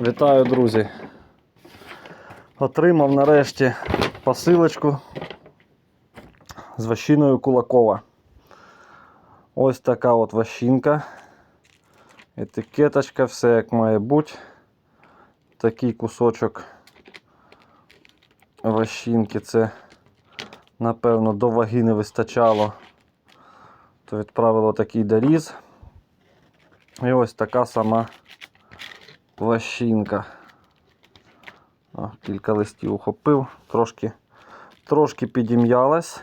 Вітаю, друзі. Отримав нарешті посилочку з ващиною Кулакова. Ось така от ващинка. Етикеточка, все як має бути. Такий кусочок ващинки. Це, напевно, до ваги не вистачало. То відправило такий доріз. І ось така сама ващинка. О, кілька листів ухопив, трошки, трошки підім'ялась,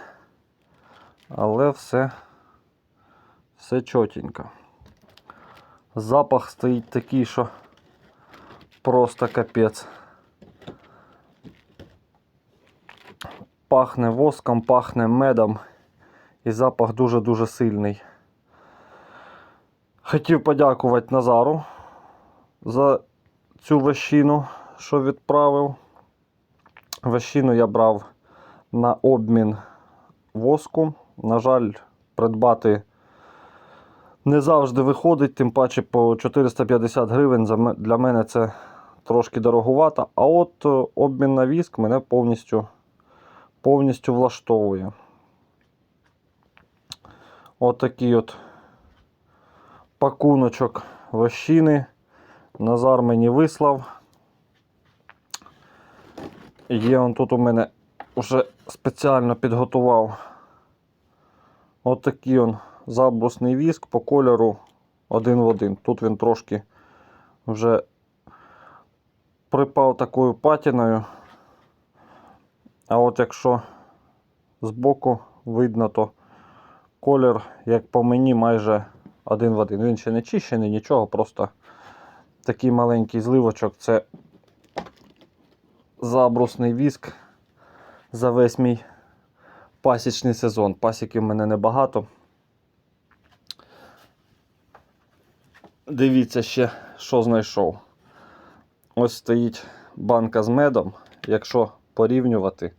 але все, все чотенько. Запах стоїть такий, що просто капець. Пахне воском, пахне медом і запах дуже-дуже сильний. Хотів подякувати Назару за цю ващину, що відправив. Ващину я брав на обмін воску. На жаль, придбати не завжди виходить, тим паче по 450 гривень для мене це трошки дороговато. А от е, обмін на віск мене повністю, повністю влаштовує. Отакий от пакуночок вощини. Назар мені вислав. Є он тут у мене вже спеціально підготував отакий он забрусний віск по кольору один в один. Тут він трошки вже припав такою патіною. А от якщо збоку видно, то колір, як по мені, майже один в один. Він ще не чищений, нічого, просто такий маленький зливочок. Це забрусний віск за весь мій пасічний сезон. Пасіків в мене небагато. Дивіться ще, що знайшов. Ось стоїть банка з медом. Якщо порівнювати,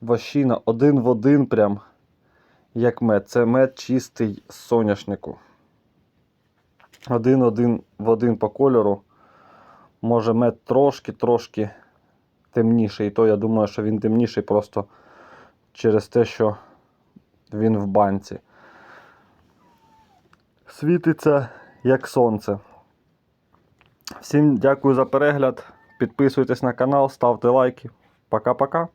ващина один в один прям як мед. Це мед чистий з соняшнику. Один-один в один по кольору. Може мед трошки-трошки темніший. І то я думаю, що він темніший просто через те, що він в банці. Світиться як сонце. Всім дякую за перегляд. Підписуйтесь на канал, ставте лайки. Пока-пока.